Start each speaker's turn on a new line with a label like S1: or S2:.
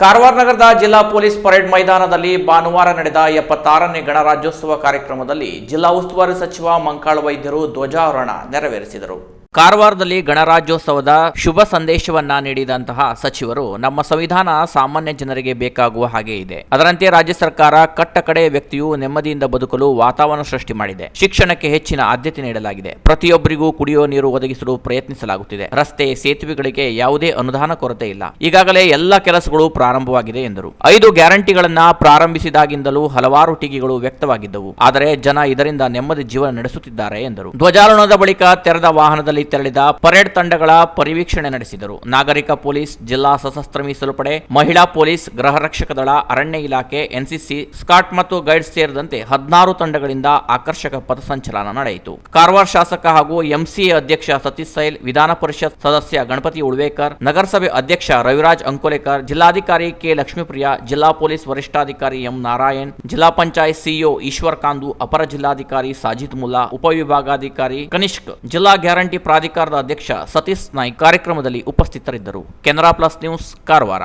S1: ಕಾರವಾರ ನಗರದ ಜಿಲ್ಲಾ police parade ಮೈದಾನದಲ್ಲಿ ಭಾನುವಾರ ನಡೆದ ಎಪ್ಪತ್ತಾರನೇ ಗಣರಾಜ್ಯೋತ್ಸವ ಕಾರ್ಯಕ್ರಮದಲ್ಲಿ ಜಿಲ್ಲಾ ಉಸ್ತುವಾರಿ ಸಚಿವ ಮಂಕಾಳ ವೈದ್ಯರು ಧ್ವಜಾರೋಹಣ ನೆರವೇರಿಸಿದರು. ಕಾರವಾರದಲ್ಲಿ ಗಣರಾಜ್ಯೋತ್ಸವದ ಶುಭ ಸಂದೇಶವನ್ನ ನೀಡಿದಂತಹ ಸಚಿವರು ನಮ್ಮ ಸಂವಿಧಾನ ಸಾಮಾನ್ಯ ಜನರಿಗೆ ಬೇಕಾಗುವ ಹಾಗೆ ಇದೆ. ಅದರಂತೆ ರಾಜ್ಯ ಸರ್ಕಾರ ಕಟ್ಟ ಕಡೆ ವ್ಯಕ್ತಿಯು ನೆಮ್ಮದಿಯಿಂದ ಬದುಕಲು ವಾತಾವರಣ ಸೃಷ್ಟಿ ಮಾಡಿದೆ. ಶಿಕ್ಷಣಕ್ಕೆ ಹೆಚ್ಚಿನ ಆದ್ಯತೆ ನೀಡಲಾಗಿದೆ. ಪ್ರತಿಯೊಬ್ಬರಿಗೂ ಕುಡಿಯುವ ನೀರು ಒದಗಿಸಲು ಪ್ರಯತ್ನಿಸಲಾಗುತ್ತಿದೆ. ರಸ್ತೆ, ಸೇತುವೆಗಳಿಗೆ ಯಾವುದೇ ಅನುದಾನ ಕೊರತೆ ಇಲ್ಲ. ಈಗಾಗಲೇ ಎಲ್ಲ ಕೆಲಸಗಳು ಪ್ರಾರಂಭವಾಗಿದೆ ಎಂದರು. ಐದು ಗ್ಯಾರಂಟಿಗಳನ್ನ ಪ್ರಾರಂಭಿಸಿದಾಗಿಂದಲೂ ಹಲವಾರು ಟೀಕೆಗಳು ವ್ಯಕ್ತವಾಗಿದ್ದವು. ಆದರೆ ಜನ ಇದರಿಂದ ನೆಮ್ಮದಿ ಜೀವನ ನಡೆಸುತ್ತಿದ್ದಾರೆ ಎಂದರು. ಧ್ವಜಾರೋಹಣದ ಬಳಿಕ ತೆರೆದ ವಾಹನದಲ್ಲಿ ತೆರಳಿದ ಪರೇಡ್ ತಂಡಗಳ ಪರಿವೀಕ್ಷಣೆ ನಡೆಸಿದರು. ನಾಗರಿಕ ಪೊಲೀಸ್, ಜಿಲ್ಲಾ ಸಶಸ್ತ್ರ ಮೀಸಲು ಪಡೆ, ಮಹಿಳಾ ಪೊಲೀಸ್, ಗೃಹ ರಕ್ಷಕ ದಳ, ಅರಣ್ಯ ಇಲಾಖೆ, ಎನ್ಸಿಸಿ, ಸ್ಕಾಟ್ ಮತ್ತು ಗೈಡ್ಸ್ ಸೇರಿದಂತೆ ಹದಿನಾರು ತಂಡಗಳಿಂದ ಆಕರ್ಷಕ ಪಥಸಂಚಲನ ನಡೆಯಿತು. ಕಾರವಾರ ಶಾಸಕ ಹಾಗೂ ಎಂಸಿಎ ಅಧ್ಯಕ್ಷ ಸತೀಶ್ ಸೈಲ್, ವಿಧಾನ ಪರಿಷತ್ ಸದಸ್ಯ ಗಣಪತಿ ಉಳ್ವೇಕರ್, ನಗರಸಭೆ ಅಧ್ಯಕ್ಷ ರವಿರಾಜ್ ಅಂಕೋಲೇಕರ್, ಜಿಲ್ಲಾಧಿಕಾರಿ ಕೆ ಲಕ್ಷ್ಮೀಪ್ರಿಯ, ಜಿಲ್ಲಾ ಪೊಲೀಸ್ ವರಿಷ್ಠಾಧಿಕಾರಿ ಎಂ ನಾರಾಯಣ್, ಜಿಲ್ಲಾ ಪಂಚಾಯತ್ ಸಿಇಒ ಈಶ್ವರ್ ಕಾಂದು, ಅಪರ ಜಿಲ್ಲಾಧಿಕಾರಿ ಸಾಜಿದ್ ಮುಲ್ಲಾ, ಉಪವಿಭಾಗಾಧಿಕಾರಿ ಕನಿಷ್ಕ್, ಜಿಲ್ಲಾ ಗ್ಯಾರಂಟಿ ಪ್ರಾಧಿಕಾರದ ಅಧ್ಯಕ್ಷ ಸತೀಶ್ ನಾಯ್ಕ್ ಕಾರ್ಯಕ್ರಮದಲ್ಲಿ ಉಪಸ್ಥಿತರಿದ್ದರು. Canara plus news Karwar.